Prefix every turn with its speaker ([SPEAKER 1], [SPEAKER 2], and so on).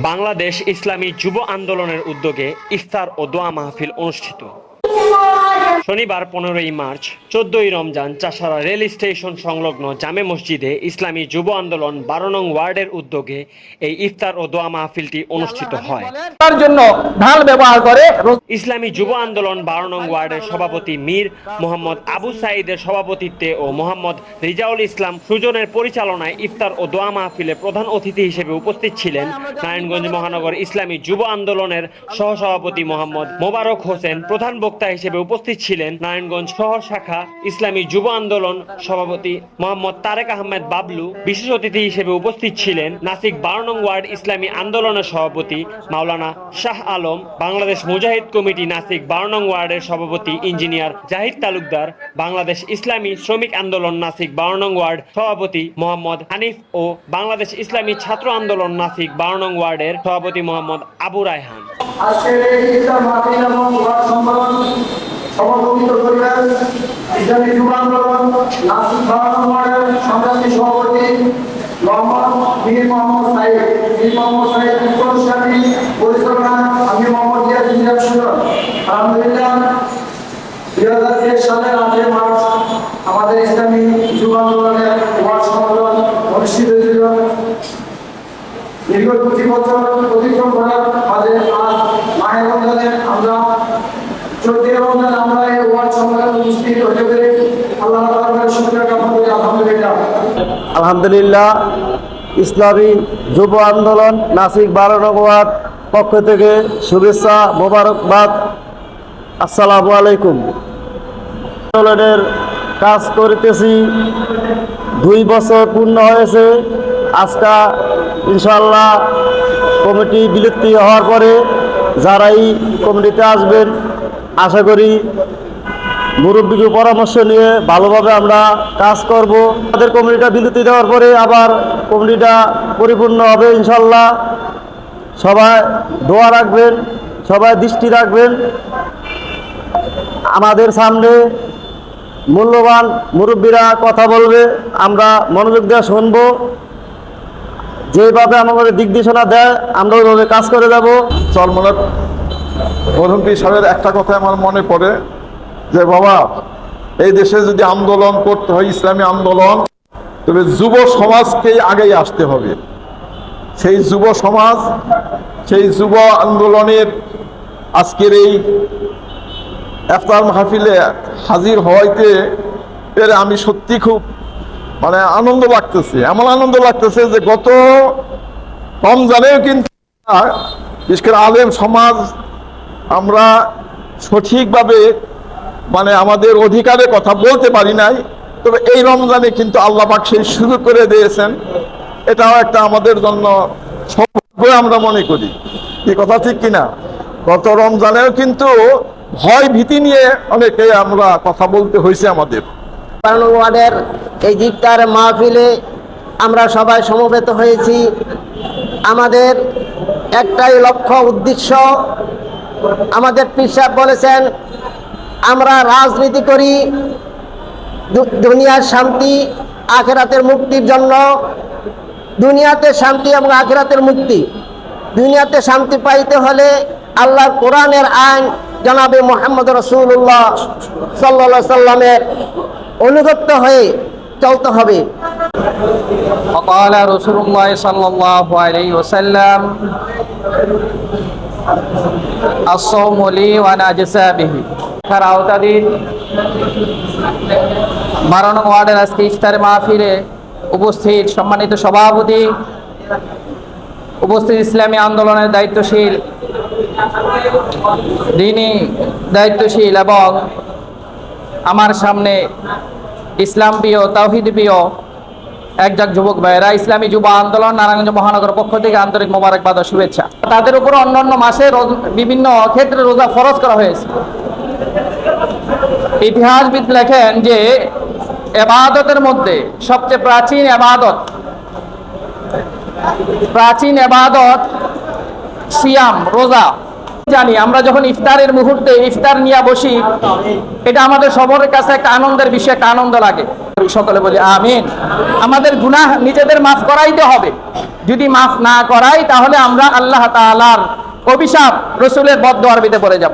[SPEAKER 1] বাংলাদেশ ইসলামী যুব আন্দোলনের উদ্যোগে ইফতার ও দোয়া মাহফিল অনুষ্ঠিত। শনিবার পনেরোই মার্চ চোদ্দই রমজান চাষারা রেল স্টেশন সংলগ্ন জামে মসজিদে ইসলামী যুব আন্দোলন বারো নং ওয়ার্ডের উদ্যোগে এই ইফতার ও দোয়া মাহফিলটি অনুষ্ঠিত হয়।
[SPEAKER 2] তার জন্য ঢাল ব্যবহার করে
[SPEAKER 1] ইসলামী যুব আন্দোলন বারো নং ওয়ার্ডের সভাপতি মীর মোহাম্মদ আবু সাইদের সভাপতিত্বে ও মোহাম্মদ রিজাউল ইসলাম সুজনের পরিচালনায় ইফতার ও দোয়া মাহফিলে প্রধান অতিথি হিসেবে উপস্থিত ছিলেন নারায়ণগঞ্জ মহানগর ইসলামী যুব আন্দোলনের সহসভাপতি মোহাম্মদ মোবারক হোসেন প্রধান বক্তা হিসেবে উপস্থিত ছিলেন নারায়ণগঞ্জ শহর শাখা ইসলামী যুব আন্দোলন সভাপতি মোহাম্মদ তারেক আহমেদ বাবলু। বিশেষ অতিথি হিসেবে উপস্থিত ছিলেন নাসিক বারো নং ওয়ার্ড ইসলামী আন্দোলনের সভাপতি মাওলানা শাহ আলম। বাংলাদেশ মুজাহিদ কমিটি নাসিক বারো নং ওয়ার্ডের সভাপতি ইঞ্জিনিয়ার জাহিদ তালুকদার। বাংলাদেশ ইসলামী শ্রমিক আন্দোলন নাসিক বারো নং ওয়ার্ড সভাপতি মোহাম্মদ হানিফ ও বাংলাদেশ ইসলামী ছাত্র আন্দোলন নাসিক বারো নং ওয়ার্ডের সভাপতি মোহাম্মদ আবু রায়হান।
[SPEAKER 3] আজকের এই সভাপতিত্ব ইসলামী যুব আন্দোলন নাসিক ভারত সংগ্রামী সভাপতি মোহাম্মদ মীর মীর মোহাম্মদ পরিচালনা আমি মোহাম্মদ ইয়াদ ইন্দিরা সুন্দর দুই হাজার তেইশ সালের আটই মার্চ আমাদের ইসলামী যুব আন্দোলনের ওয়াজ সম্মেলন অনুষ্ঠিত হয়েছিল। দীর্ঘ দুটি বছর অতিক্রম করার মাঝে আজ রমজানে আমরা আলহামদুলিল্লাহ।
[SPEAKER 2] ইসলামী যুব আন্দোলন নাসিক বারো নগর পক্ষ থেকে শুভেচ্ছা, মোবারকবাদ। আসসালামু আলাইকুম। আন্দোলনের কাজ করিতেছি, দুই বছর পূর্ণ হয়েছে। আজকা ইনশাল্লাহ কমিটি বিলুপ্তি হওয়ার পরে যারাই কমিটিতে আসবেন আশা করি মুরব্বীকে পরামর্শ নিয়ে ভালোভাবে আমরা কাজ করব। তাদের কমিটিটা বিলুপ্তি দেওয়ার পরে আবার কমিটিটা পরিপূর্ণ হবে ইনশাল্লাহ। সবাই দোয়া রাখবেন, সবাই দৃষ্টি রাখবেন। আমাদের সামনে মূল্যবান মুরব্বীরা কথা বলবে, আমরা মনোযোগ দিয়ে শুনব। যেভাবে আমাদের দিক নির্দেশনা দেয়, আমরা ওইভাবে কাজ করে যাব।
[SPEAKER 4] চরমনার পীর সাহেবের একটা কথা আমার মনে পড়ে যে, বাবা, এই দেশে যদি আন্দোলন করতে হয়, ইসলামী আন্দোলন, তবে যুব সমাজকেই আগেই আসতে হবে। সেই যুব সমাজ, সেই যুব আন্দোলনের আজকের এই এফতার মাহফিলে হাজির হওয়াইতে পেরে আমি সত্যি খুব মানে আনন্দ লাগতেছে। এমন আনন্দ লাগতেছে যে, গত রমজানেও কিন্তু বিশেষ করে আলেম সমাজ আমরা সঠিকভাবে মানে আমাদের অধিকারে কথা বলতে পারি নাই, তবে এই রমজানে কিন্তু আল্লাহ পাক সেই সুযোগ করে দিয়েছেন। এটাও একটা আমাদের জন্য সৌভাগ্য আমরা মনে করি। কি কথা ঠিক কিনা? গত রমজানেও কিন্তু ভয় ভীতি নিয়ে অনেকে আমরা কথা বলতে হয়েছে আমাদের।
[SPEAKER 5] বারো ওয়ার্ডের এই জিফতার মাহফিলে আমরা সবাই সমবেত হয়েছি। আমাদের একটাই লক্ষ্য, উদ্দেশ্য আমাদের পিসাব বলেছেন আমরা রাজনীতি করি দু- দুনিয়ার শান্তি আখেরাতের মুক্তির জন্য দুনিয়াতে শান্তি এবং আখেরাতের মুক্তি দুনিয়াতে শান্তি পাইতে হলে আল্লাহ কোরআনের আইন জানাবে মোহাম্মদ রসুল্লাহ সাল্লা সাল্লামের অনুগত্য হয়ে চলতে হবে
[SPEAKER 6] وقال رسول الله صلى الله عليه وسلم الصوم لي وانا اجزى به তার আওতাধীন বারো নং ওয়ার্ডের আজকে ইফতার মাহফিলে উপস্থিত সম্মানিত সভাপতি উপস্থিত ইসলামী আন্দোলনের দায়িত্বশীল দিনী দায়িত্বশীল এবং আমার সামনে ইসলাম প্রিয় তাওহিদ প্রিয় একজাক যুবক ভাইয়েরা, ইসলামী যুব আন্দোলন নারায়ণগঞ্জ মহানগর পক্ষ থেকে আন্তরিক মোবারকবাদ ও শুভেচ্ছা। তাদের উপর অন্যান্য মাসে বিভিন্ন ক্ষেত্রে রোজা ফরজ করা হয়েছে। ইতিহাসবিদ লেখেন যে, এবাদতের মধ্যে সবচেয়ে প্রাচীন এবাদত প্রাচীন এবাদত সিয়াম, রোজা। জানি, আমরা যখন ইফতারের মুহূর্তে ইফতার নিয়ে বসি, এটা আমাদের সবার কাছে একটা আনন্দের বিষয়, একটা আনন্দ লাগে। সকলে বলি, আমিন। আমাদের গুনাহ নিজেদের মাফ করাইতে হবে। যদি মাফ না করাই, তাহলে আমরা আল্লাহ তালার অভিশাপ, রসুলের বদ্ধ আরবিতে পড়ে যাব।